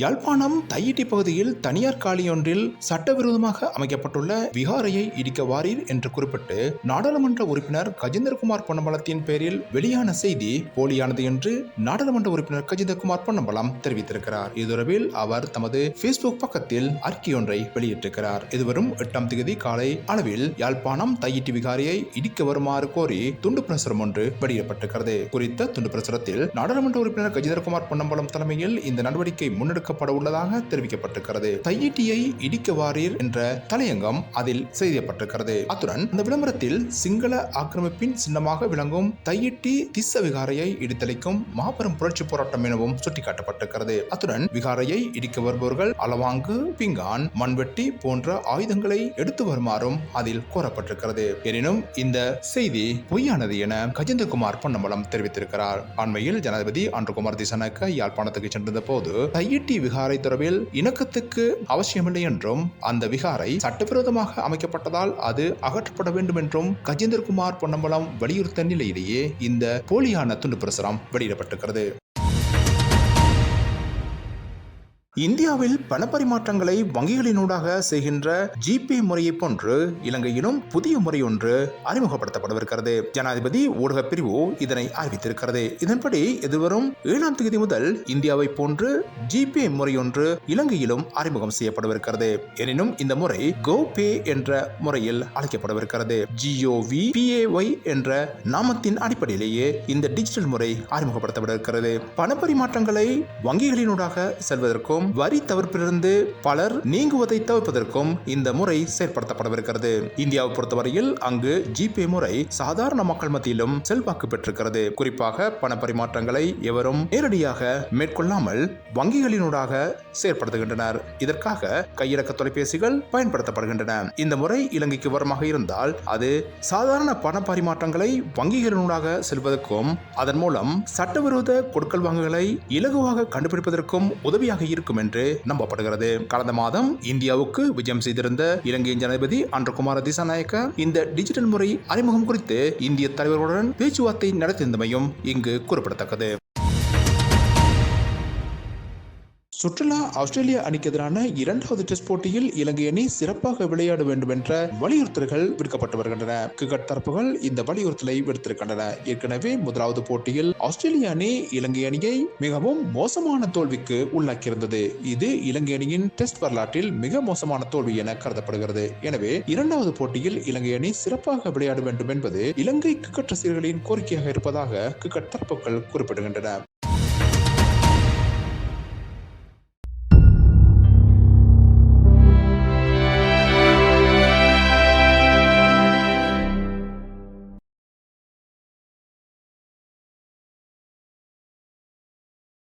யாழ்ப்பாணம் தையிட்டி பகுதியில் தனியார் காலியொன்றில் சட்டவிரோதமாக அமைக்கப்பட்டுள்ள விகாரையை இடிக்க வாரீர் என்று குறிப்பிட்டு நாடாளுமன்ற உறுப்பினர் கஜேந்திரகுமார் பொன்னம்பலத்தின் பேரில் வெளியான செய்தி போலியானது என்று நாடாளுமன்ற உறுப்பினர் கஜேந்திரகுமார் பொன்னம்பலம் தெரிவித்திருக்கிறார். இதுதொடர்பில் அவர் தமது பேஸ்புக் பக்கத்தில் அறிக்கையொன்றை வெளியிட்டிருக்கிறார். இதுவரும் எட்டாம் தேதி காலை அளவில் யாழ்ப்பாணம் தையிட்டி விகாரையை இடிக்க வருமாறு கோரி துண்டு பிரசுரம் ஒன்று வெளியிடப்பட்டிருக்கிறது. குறித்த துண்டு பிரசுரத்தில் நாடாளுமன்ற உறுப்பினர் கஜேந்திரகுமார் பொன்னம்பலம் தலைமையில் இந்த நடவடிக்கை முன்னெடுக்க முன்னெடுக்கப்பட உள்ளதாக தெரிவிக்கப்பட்டிருக்கிறது. தையிட்டியை இடிக்க வாரீர் என்ற தலையங்கம் அதில் செய்யப்பட்டிருக்கிறது. அத்துடன் அந்த விளம்பரத்தில் சிங்கள ஆக்கிரமிப்பின் சின்னமாக விளங்கும் தையிட்டி திஸ்ஸ விகாரையை இடித்தளிக்கும் மாபெரும் புரட்சி போராட்டம் எனவும் சுட்டிக்காட்டப்பட்டிருக்கிறது. அத்துடன் விகாரையை இடிக்க வருபவர்கள் அளவாங்கு பிங்கான் மண்வெட்டி போன்ற ஆயுதங்களை எடுத்து வருமாறும் அதில் கூறப்பட்டிருக்கிறது எனினும் இந்த செய்தி பொய்யானது என கஜேந்திரகுமார் பொன்னம்பலம் தெரிவித்திருக்கிறார். அண்மையில் ஜனாதிபதி அன்றுகுமார் திசனக்க யாழ்ப்பாணத்துக்கு சென்றிருந்த போது தையிட்டி விகாரை தொடர்பில் இணக்கத்துக்கு அவசியமில்லை என்றும் அந்த விகாரை சட்டவிரோதமாக அமைக்கப்பட்டதால் அது அகற்றப்பட வேண்டும் என்றும் கஜேந்திரகுமார் பொன்னம்பலம் வலியுறுத்த நிலையிலேயே இந்த போலியான துண்டு பிரசுரம் வெளியிடப்பட்டிருக்கிறது. இந்தியாவில் பணப்பரிமாற்றங்களை வங்கிகளினூடாக செய்கின்ற ஜிபே முறையை போன்று இலங்கையிலும் புதிய முறை ஒன்று அறிமுகப்படுத்தப்படவிருக்கிறது ஜனாதிபதி ஊடக பிரிவு இதனை அறிவித்திருக்கிறது. இதன்படி எதிர்வரும் ஏழாம் தேதி முதல் இந்தியாவை போன்று ஜிபே முறை ஒன்று இலங்கையிலும் அறிமுகம் செய்யப்படவிருக்கிறது எனினும் இந்த முறை கோ பே என்ற முறையில் அழைக்கப்படவிருக்கிறது ஜிஓவி பிஏஒய் என்ற நாமத்தின் அடிப்படையிலேயே இந்த டிஜிட்டல் முறை அறிமுகப்படுத்தப்பட்டிருக்கிறது பணப்பரிமாற்றங்களை வங்கிகளினூடாக செல்வதற்கும் வரி தவிர்ப்பிலிருந்து பலர் நீங்குவதை தவிர்ப்பதற்கும் இந்த முறை செயற்படுத்தப்படவிருக்கிறது. இந்தியாவை பொறுத்தவரையில் அங்கு ஜிபே முறை சாதாரண மக்கள் மத்தியிலும் செல்வாக்கு பெற்றிருக்கிறது. குறிப்பாக பண பரிமாற்றங்களை எவரும் நேரடியாக மேற்கொள்ளாமல் வங்கிகளினூடாக செயற்படுத்துகின்றனர். இதற்காக கையிறக்க தொலைபேசிகள் பயன்படுத்தப்படுகின்றன. இந்த முறை இலங்கைக்கு வரமாக இருந்தால் அது சாதாரண பண பரிமாற்றங்களை வங்கிகளினூடாக செல்வதற்கும் அதன் மூலம் சட்டவிரோத கொடுக்கல் வாங்குகளை இலகுவாக கண்டுபிடிப்பதற்கும் உதவியாக இருக்கும். என்று நம்பப்படுகிறது. கடந்த மாதம் இந்தியாவுக்கு விஜயம் செய்திருந்த இலங்கையின் ஜனாதிபதி அன்றகுமார திசாநாயக்க இந்த டிஜிட்டல் முறை அறிமுகம் குறித்து இந்திய தலைவர்களுடன் பேச்சுவார்த்தை நடத்தியிருந்தமையும் இங்கு குறிப்பிடத்தக்கது. சுற்றுலா ஆஸ்திரேலிய அணிக்கு எதிரான இரண்டாவது டெஸ்ட் போட்டியில் இலங்கை அணி சிறப்பாக விளையாட வேண்டும் என்ற வலியுறுத்தல்கள் விடுக்கப்பட்டு வருகின்றன. கிரிக்கெட் தரப்புகள் இந்த வலியுறுத்தலை விடுத்திருக்கின்றன. ஏற்கனவே முதலாவது போட்டியில் ஆஸ்திரேலிய அணி இலங்கை அணியை மிகவும் மோசமான தோல்விக்கு உள்ளாக்கியிருந்தது. இது இலங்கை அணியின் டெஸ்ட் வரலாற்றில் மிக மோசமான தோல்வி என கருதப்படுகிறது. எனவே இரண்டாவது போட்டியில் இலங்கை அணி சிறப்பாக விளையாட வேண்டும் என்பது இலங்கை கிரிக்கெட் ரசிகர்களின் கோரிக்கையாக இருப்பதாக கிரிக்கெட் தரப்புகள் குறிப்பிடுகின்றன.